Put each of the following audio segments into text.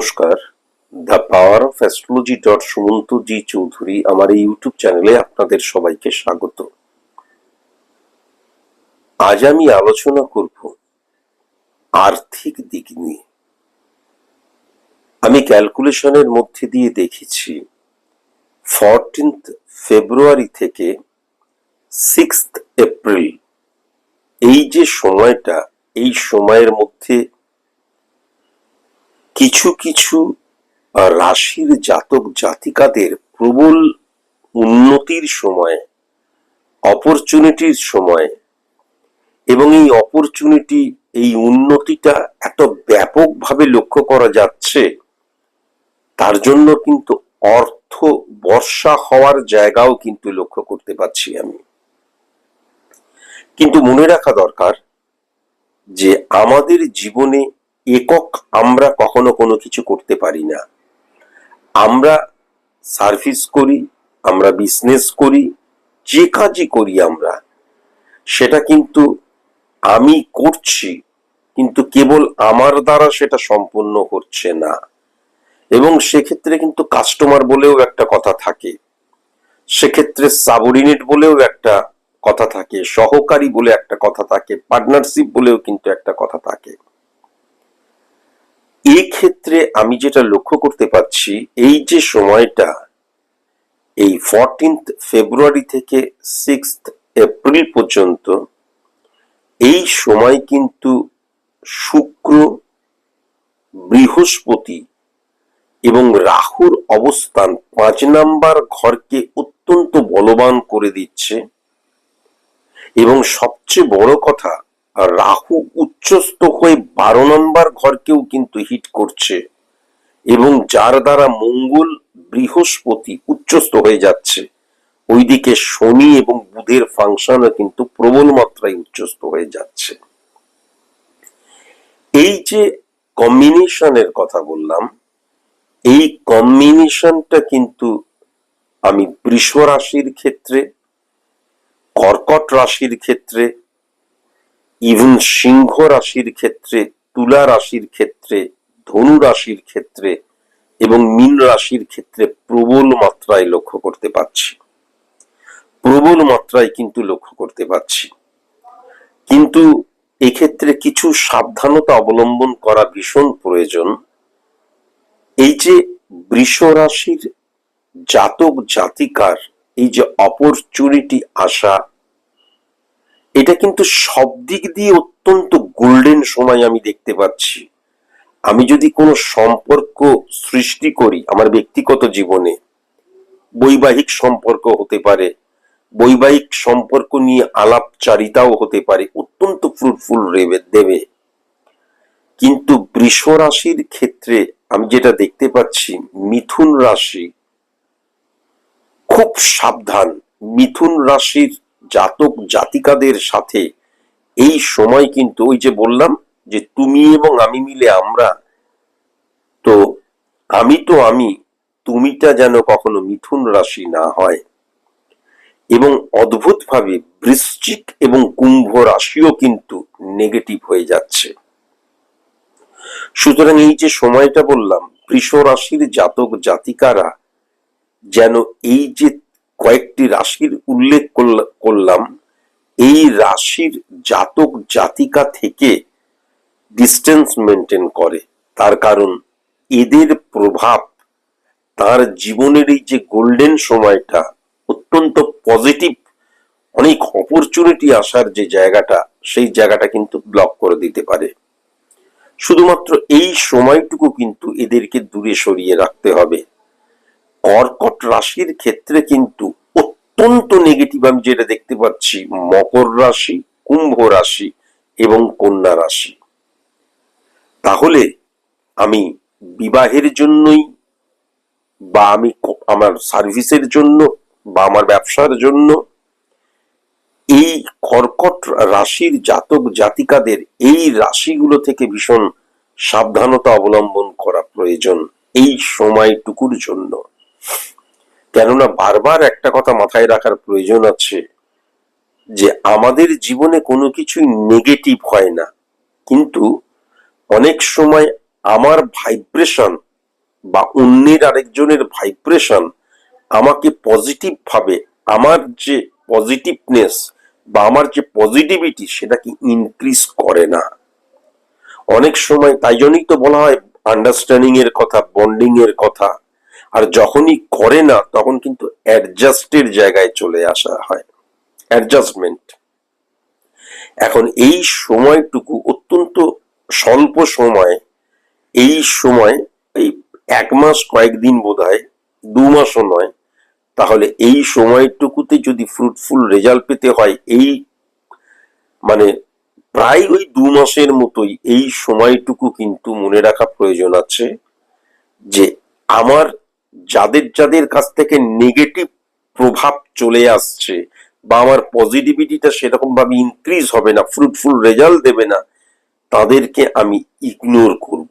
নমস্কার। The power of astrology dot Sumanta ji Chowdhury আমার এই ইউটিউব চ্যানেলে আপনাদের সবাইকে স্বাগত। আজ আমি আলোচনা করব আর্থিক দিক নিয়ে। আমি ক্যালকুলেশনের মধ্যে দিয়ে দেখেছি, ফরটিন্থ ফেব্রুয়ারি থেকে সিক্স এপ্রিল। এই যে সময়টা, এই সময়ের মধ্যে কিছু কিছু রাশির জাতক জাতিকাদের প্রবল উন্নতির সময় অপরচুনিটির সময় এবং এই অপরচুনিটি এই উন্নতিটা এত ব্যাপকভাবে লক্ষ্য করা যাচ্ছে, তার জন্য কিন্তু অর্থ বর্ষা হওয়ার জায়গাও কিন্তু লক্ষ্য করতে পারছি আমি। কিন্তু মনে রাখা দরকার যে আমাদের জীবনে একক আমরা কখনো কোনো কিছু করতে পারি না। আমরা সার্ভিস করি, আমরা বিজনেস করি, যে কাজই করি আমরা। সেটা কিন্তু আমি করছি, কিন্তু কেবল আমার দ্বারা সেটা সম্পূর্ণ হচ্ছে না। এবং সেক্ষেত্রে কিন্তু কাস্টমার বলেও একটা কথা থাকে। সেক্ষেত্রে সাবঅর্ডিনেট বলেও একটা কথা থাকে। সহকারী বলে একটা কথা থাকে। পার্টনারশিপ বলেও কিন্তু একটা কথা থাকে। এই ক্ষেত্রে আমি যেটা লক্ষ্য করতে পারছি, এই যে সময়টা, এই ফরটিন্থ ফেব্রুয়ারি থেকে সিক্স এপ্রিল পর্যন্ত, এই সময় কিন্তু শুক্র, বৃহস্পতি এবং রাহুর অবস্থান পাঁচ নাম্বার ঘরকে অত্যন্ত বলবান করে দিচ্ছে। এবং সবচেয়ে বড় কথা রাহু উচ্চস্থ হয়ে বারো নম্বর ঘরকেও কিন্তু হিট করছে। এবং যার দ্বারা মঙ্গল বৃহস্পতি উচ্চস্থ হয়ে যাচ্ছে। ওইদিকে শনি এবং বুধের ফাংশনও কিন্তু প্রবল মাত্রায় উচ্চস্থ হয়ে যাচ্ছে। এই যে কম্বিনেশনের কথা বললাম, এই কম্বিনেশনটা কিন্তু আমি বৃষ রাশির ক্ষেত্রে, কর্কট রাশির ক্ষেত্রে ইভেন সিংহ রাশির ক্ষেত্রে, তুলা রাশির ক্ষেত্রে, ধনু রাশির ক্ষেত্রে এবং মীন রাশির ক্ষেত্রে প্রবল মাত্রায় লক্ষ্য করতে পারছি। প্রবল মাত্রায় কিন্তু লক্ষ্য করতে পারছি। কিন্তু এক্ষেত্রে কিছু সাবধানতা অবলম্বন করা ভীষণ প্রয়োজন। এই যে বৃষ রাশির জাতক জাতিকার এই যে অপরচুনিটি আসা এটা কিন্তু সব দিক দিয়ে অত্যন্ত গোল্ডেন সময় আমি দেখতে পাচ্ছি। আমি যদি কোনো সম্পর্ক সৃষ্টি করি আমার ব্যক্তিগত জীবনে, বৈবাহিক সম্পর্ক হতে পারে, বৈবাহিক সম্পর্ক নিয়ে আলাপচারিতাও হতে পারে, অত্যন্ত ফ্রুটফুল রেবে দেবে। কিন্তু বৃষ রাশির ক্ষেত্রে আমি যেটা দেখতে পাচ্ছি, মিথুন রাশি খুব সাবধান। মিথুন রাশির জাতক জাতিকাদের সাথে। এই সময় কিন্তু ওই যে বললাম যে তুমি এবং আমি মিলে আমরা, তো আমি তো আমি, তুমিটা যেন কখনো মিথুন রাশি না হয়। এবং অদ্ভুতভাবে বৃশ্চিক এবং কুম্ভ রাশিও কিন্তু নেগেটিভ হয়ে যাচ্ছে। সুতরাং এই যে সময়টা বললাম, বৃষ রাশির জাতক জাতিকারা যেন এই যে কয়েকটি রাশির উল্লেখ করলা- করলাম। এই রাশির জাতক জাতিকা থেকে ডিস্টেন্স মেনটেন করে। তার কারণ এদের প্রভাব তার জীবনের এই যে গোল্ডেন সময়টা অত্যন্ত পজিটিভ অনেক অপরচুনিটি আসার যে জায়গাটা, সেই জায়গাটা কিন্তু ব্লক করে দিতে পারে। শুধুমাত্র এই সময়টুকু কিন্তু এদেরকে দূরে সরিয়ে রাখতে হবে। কর্কট রাশির ক্ষেত্রে কিন্তু অত্যন্ত নেগেটিভ আমি যেটা দেখতে পাচ্ছি, মকর রাশি, কুম্ভ রাশি এবং কন্যা রাশি। তাহলে আমি বিবাহের জন্যই বা আমি আমার সার্ভিসের জন্য বা আমার ব্যবসার জন্য এই কর্কট রাশির জাতক জাতিকাদের এই রাশিগুলো থেকে ভীষণ সাবধানতা অবলম্বন করা প্রয়োজন এই সময়টুকুর জন্য। কেননা বারবার একটা কথা মাথায় রাখার প্রয়োজন আছে যে আমাদের জীবনে কোনো কিছুই নেগেটিভ হয় না। কিন্তু অনেক সময় আমার ভাইব্রেশন বা অন্যের আরেকজনের ভাইব্রেশন আমাকে পজিটিভ ভাবে, আমার যে পজিটিভনেস বা আমার যে পজিটিভিটি সেটাকে ইনক্রিজ করে না। অনেক সময় তাই জন্যই তো বলা হয় আন্ডারস্ট্যান্ডিং এর কথা বন্ডিং এর কথা। আর যখনই করে না, তখন কিন্তু অ্যাডজাস্টের জায়গায় চলে আসা হয়। অ্যাডজাস্টমেন্ট এখন এই সময়টুকু অত্যন্ত স্বল্প সময়, এই সময়, এই এক মাস কয়েকদিন বোধ হয় দু মাসও নয়, তাহলে এই সময়টুকুতে যদি ফ্রুটফুল রেজাল্ট পেতে হয়, এই মানে প্রায় ওই দু মাসের মতোই এই সময়টুকু কিন্তু মনে রাখা প্রয়োজন আছে যে আমার যাদের যাদের কাছ থেকে নেগেটিভ প্রভাব চলে আসছে বা আমার পজিটিভিটিটা সেরকম ভাবে ইনক্রিজ হবে না ফ্রুটফুল রেজাল্ট দেবে না, তাদেরকে আমি ইগনোর করব।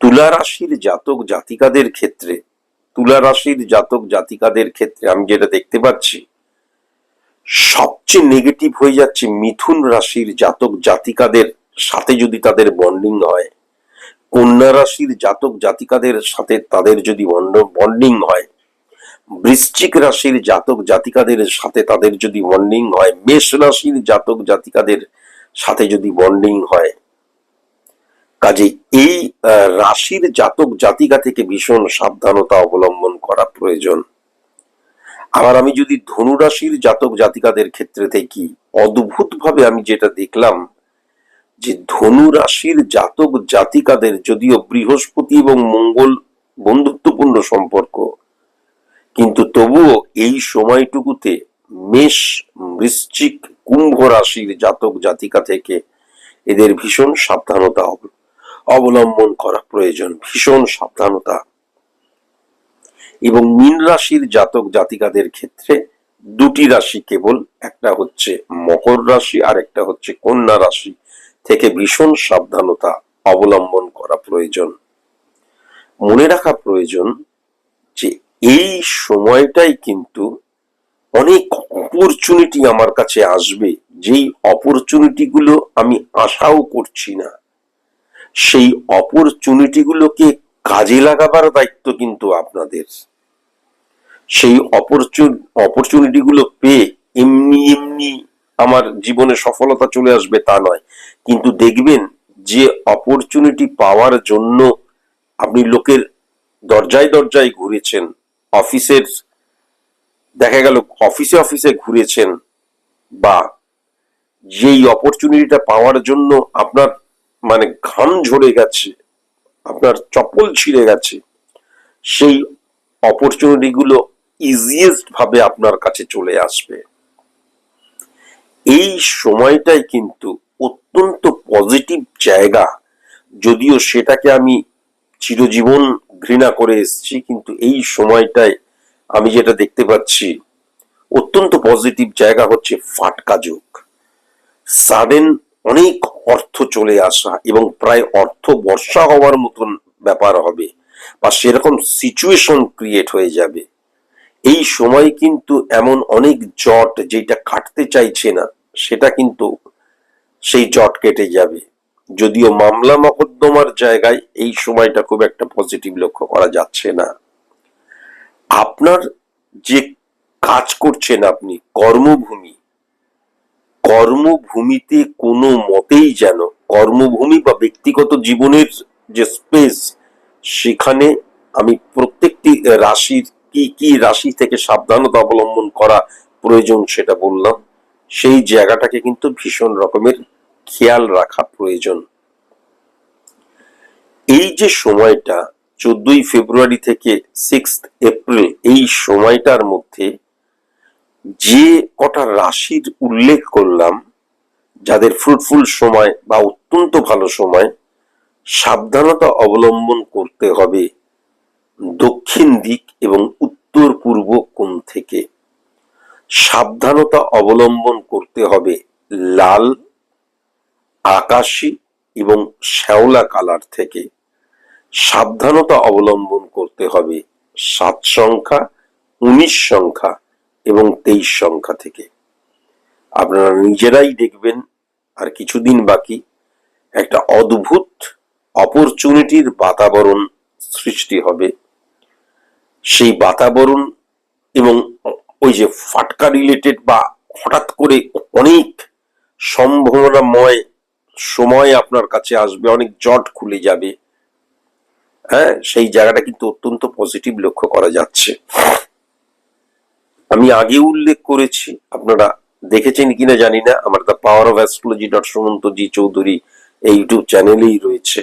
তুলা রাশির জাতক জাতিকাদের ক্ষেত্রে, তুলা রাশির জাতক জাতিকাদের ক্ষেত্রে আমি যেটা দেখতে পাচ্ছি, সবচেয়ে নেগেটিভ হয়ে যাচ্ছে মিথুন রাশির জাতক জাতিকাদের সাথে যদি তাদের বন্ডিং হয় কন্যা রাশির জাতক জাতিকাদের সাথে তাদের যদি বন্ডিং হয়, বৃশ্চিক রাশির জাতক জাতিকাদের সাথে তাদের যদি বন্ডিং হয়, মেষ রাশির জাতক জাতিকাদের সাথে যদি বন্ডিং হয়, কাজে এই রাশির জাতক জাতিকা থেকে ভীষণ সাবধানতা অবলম্বন করা প্রয়োজন। আবার আমি যদি ধনু রাশির জাতক জাতিকাদের ক্ষেত্রে থেকে অদ্ভুত ভাবে আমি যেটা দেখলাম যে ধনু রাশির জাতক জাতিকাদের যদিও বৃহস্পতি এবং মঙ্গল বন্ধুত্বপূর্ণ সম্পর্ক, কিন্তু তবুও এই সময়টুকুতে মেষ, বৃশ্চিক, কুম্ভ রাশির জাতক জাতিকা থেকে এদের ভীষণ সাবধানতা অব- অবলম্বন করা প্রয়োজন, ভীষণ সাবধানতা। এবং মীন রাশির জাতক জাতিকাদের ক্ষেত্রে দুটি রাশি কেবল, একটা হচ্ছে মকর রাশি আর একটা হচ্ছে কন্যা রাশি। থেকে ভীষণ সাবধানতা অবলম্বন করা প্রয়োজন। মনে রাখা প্রয়োজন যে এই সময়টাই কিন্তু অনেক অপরচুনিটি আমার কাছে আসবে। যেই অপরচুনিটি গুলো আমি আশাও করছি না। সেই অপরচুনিটি গুলোকে কাজে লাগাবার দায়িত্ব কিন্তু আপনাদের। সেই অপরচুনিটি গুলো পেয়ে এমনি এমনি আমার জীবনে সফলতা চলে আসবে তা নয়। কিন্তু দেখবেন যে অপরচুনিটি পাওয়ার জন্য আপনি লোকের দরজায় দরজায় ঘুরেছেন, অফিসের, দেখা গেল অফিসে অফিসে ঘুরেছেন বা যেই অপরচুনিটিটা পাওয়ার জন্য আপনার মানে ঘাম ঝরে গেছে, আপনার চপল ছিঁড়ে গেছে, সেই অপরচুনিটি গুলো ইজিয়েস্ট ভাবে আপনার কাছে চলে আসবে। এই সময়টাই কিন্তু অত্যন্ত পজিটিভ জায়গা। যদিও সেটাকে আমি চিরজীবন ঘৃণা করে এসেছি, কিন্তু এই সময়টায় আমি যেটা দেখতে পাচ্ছি, অত্যন্ত পজিটিভ জায়গা হচ্ছে ফাটকা যোগ। সাডেন অনেক অর্থ চলে আসা এবং প্রায় অর্থ বর্ষা হওয়ার মতন ব্যাপার হবে বা সেরকম সিচুয়েশন ক্রিয়েট হয়ে যাবে। এই সময় কিন্তু এমন অনেক জট যেটা কাটতে চাইছে না, সেটা কিন্তু সেই জট কেটে যাবে। যদিও মামলা মকদ্দমার জায়গায় এই সময়টা খুব একটা পজিটিভ লক্ষ্য করা যাচ্ছে না। আপনার যে কাজ করছেন আপনি, কর্মভূমি, কর্মভূমিতে কোনো মতেই যেন, কর্মভূমি বা ব্যক্তিগত জীবনের যে স্পেস সেখানে আমি প্রত্যেকটি রাশির কি কি রাশি থেকে সাবধানতা অবলম্বন করা প্রয়োজন সেটা বললাম। সেই জায়গাটাকে কিন্তু ভীষণ রকমের খেয়াল রাখা প্রয়োজন। এই যে সময়টা, চোদ্দই ফেব্রুয়ারি থেকে সিক্স এপ্রিল এই সময়টার মধ্যে যে কটা রাশির উল্লেখ করলাম, যাদের ফ্রুটফুল সময় বা অত্যন্ত ভালো সময়, সাবধানতা অবলম্বন করতে হবে দক্ষিণ দিক এবং উত্তর পূর্ব কোণ থেকে। সাবধানতা অবলম্বন করতে হবে লাল, আকাশী এবং শ্যাওলা কালার থেকে। সাবধানতা অবলম্বন করতে হবে সাত সংখ্যা, উনিশ সংখ্যা এবং তেইশ সংখ্যা থেকে। আপনারা নিজেরাই দেখবেন আর কিছুদিন বাকি একটা অদ্ভুত অপরচুনিটির বাতাবরণ সৃষ্টি হবে। সেই বাতাবরণ এবং ওই যে ফাটকা রিলেটেড বা হঠাৎ করে অনেক সম্ভাবনাময় সময় আপনার কাছে আসবে, অনেক জট খুলে যাবে। হ্যাঁ সেই জায়গাটা কিন্তু অত্যন্ত পজিটিভ লক্ষ্য করা যাচ্ছে। আমি আগে উল্লেখ করেছি, আপনারা দেখেছেন কিনা জানি না, আমার the power of astrology dot Sumanta ji Chowdhury এই ইউটিউব চ্যানেলেই রয়েছে।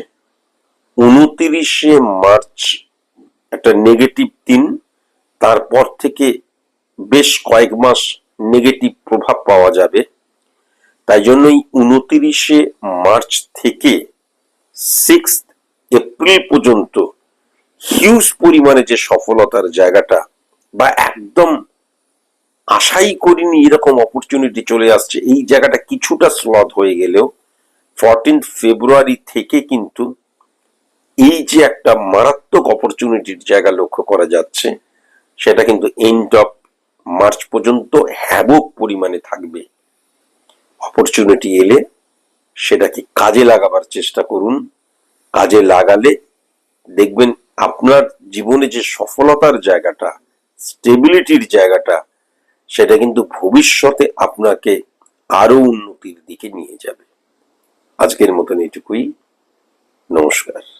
উনতিরিশে মার্চ একটা নেগেটিভ দিন, তারপর থেকে বেশ কয়েক মাস নেগেটিভ প্রভাব পাওয়া যাবে। তাই জন্যই উনতিরিশে মার্চ থেকে সিক্স এপ্রিল পর্যন্ত হিউজ পরিমাণে যে সফলতার জায়গাটা বা একদম আশাই করিনি এরকম অপরচুনিটি চলে আসছে, এই জায়গাটা কিছুটা স্লথ হয়ে গেলেও ফরটিন ফেব্রুয়ারি থেকে কিন্তু এই যে একটা মারাত্মক অপরচুনিটির জায়গা লক্ষ্য করা যাচ্ছে, সেটা কিন্তু এন্ড অফ মার্চ পর্যন্ত হ্যাবক পরিমাণে থাকবে। অপরচুনিটি এলে সেটাকে কাজে লাগাবার চেষ্টা করুন। কাজে লাগালে দেখবেন আপনার জীবনে যে সফলতার জায়গাটা স্টেবিলিটির জায়গাটা, সেটা কিন্তু ভবিষ্যতে আপনাকে আরও উন্নতির দিকে নিয়ে যাবে। আজকের মতন এটুকুই। নমস্কার।